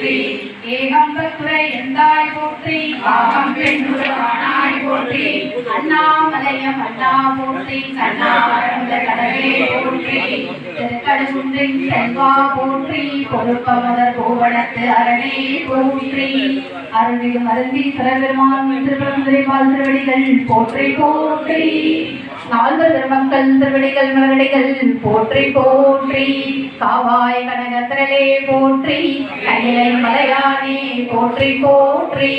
போற்றி. ஏகம்பத்துரை எந்தாய் போற்றி. ஆகம் பெண்ணுருவானாய் போற்றி. அண்ணாமலையம் அண்ணா போற்றி. கண்ணாமலை கடலே போற்றி திருக்கடுகுன்றின் செல்வா போற்றி பொறுப்பமதர் கோவணத்து அரணே போற்றி. அருள்மிகு மருந்தி சிறபெருமான் திருப்பரந்துரை திருவடிகள் போற்றி போற்றி. நால்வர் திருமக்கள் திருவடிகள் மலரடிகள் போற்றி போற்றி. காவாய் கனகத்திரலே போற்றி கையிலை மலையானே போற்றி போற்றி.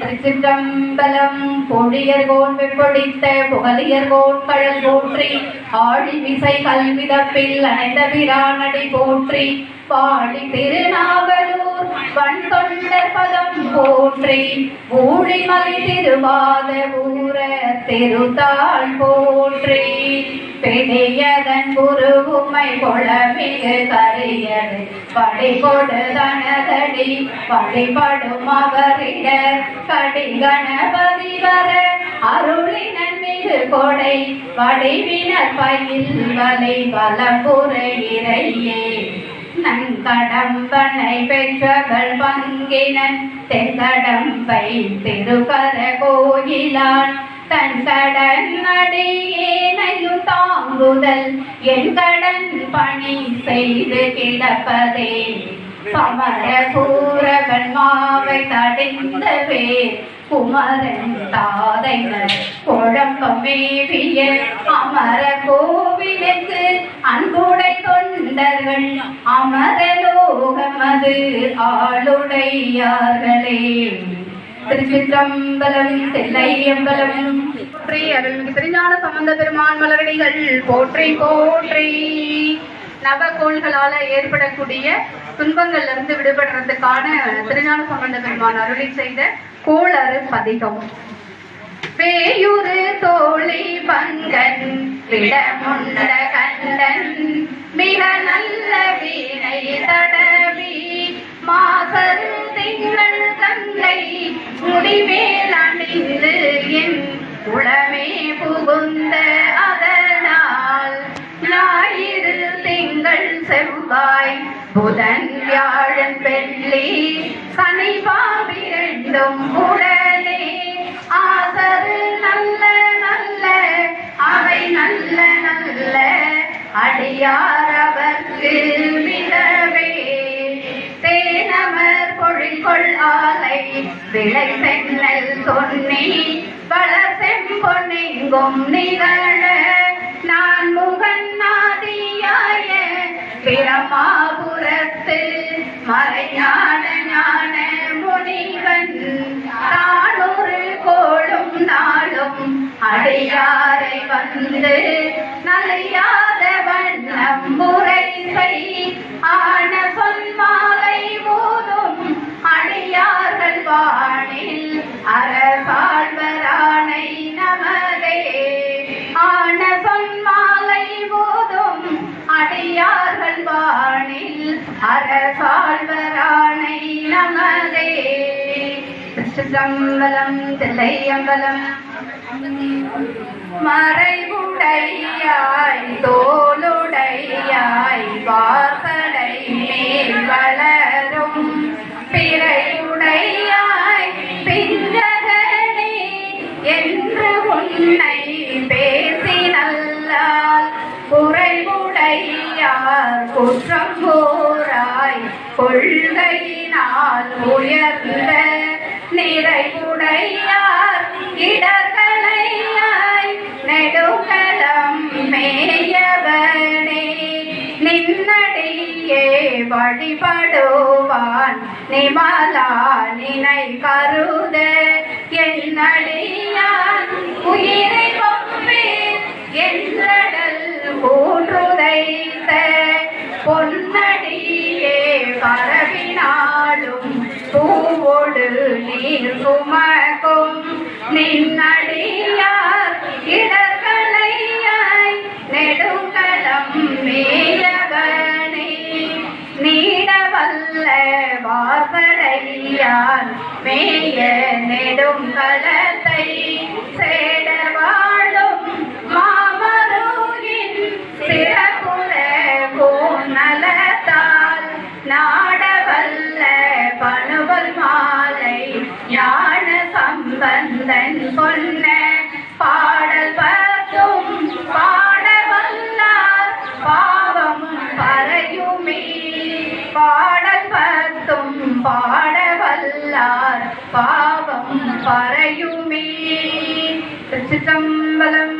திருச்சிற்றம்பலம் பொடியர் கோன் வெப்பொடித்த புகலியர் கோன் கழல் போற்றி ஆழி விசை கல்விதப்பில் அணைந்த பிரானடி போற்றி பாடி திருநாவலூர் வன் பதம் போற்றி ஊழிமலை திருவாத ஊர திருத்தாள் போற்றி. பிடியதன் குருவுமை கொளமிகு கரியது படை கொடு தனதடி படிபடும் அவரிட கடி கணபதி வர. அருளினன் மிகு கொடை வடிவினர் பயில் வலை வலம்புற இறையே. நன்கடம்பனை பெற்றவள் பங்கினன் தெங்கடம்பை திருக்கர கோயிலான். தன் கடன் அடியேனையும் தாங்குதல். என் கடன் பணி செய்து கிடப்பதே. சமர சூரவன் மாவை தடைந்தவே குமரன் தாதைகள் குழப்பம் மேவிய அமர கோவிலுக்கு அன்புடை தொண்டர்கள். அமரலோகமது ஆளுடையார்களே. திருச்சிற்றம்பலம் அருள்மிகு திருஞான சம்பந்த பெருமான் மலரடிகள் போற்றி போற்றி. நவகோள்களால ஏற்படக்கூடிய துன்பங்கள்ல இருந்து விடுபடுறதுக்கான திருஞான சம்பந்த பெருமான் அருளி செய்த கோளறு பதிகம். பேயுரு தோழி பங்கன் விடமுண்ட கண்டன் உளமே புகுந்த அதனால் ஞாயிறு திங்கள் செவ்வாய் புதன் வியாழன் வெள்ளி சனி பாவிரண்டும் உடனே ஆசரு நல்ல நல்ல அவை நல்ல நல்ல அடியார் அவர்க்கு விடவே தேனமர் பொழிற்கொள் ஆலை விளை சென்னல் சொன்னி வளர் எங்கும் நிகழ நான் முகநாதியாய நாதியாய மறையான ஞான முனிவன். தானொரு கோளும் நாளும் அடையாரை வந்து நலையா அரசாழ்வரானை நமதே. சிதம்பலம் தில்லையம்பலம் மறைவுடையாய் தோளுடையாய் வாசடை மேல் வளரும். பிறையுடையாய் பிஞ்சகனே என்று உன்னை பேசினல்லால் குறைவுடையார் குற்றம் கொள்கையினால் உயர்ந்த நிறைவுடையார் இடர்களையாய் நெடுகலம் மேயவனே. நின்னடியே வழிபடுவான் நிமலா நினை கருத என்னடியான் உயிரை பூவோடு நீர் சுமக்கும் நின்னடியார் இடர்களையாய் நெடுங்கலம் மேயவனே. நீடவல்ல வாசடையான் வல்லார் பாவம் பறையுமே திருச்சிற்றம்பலம்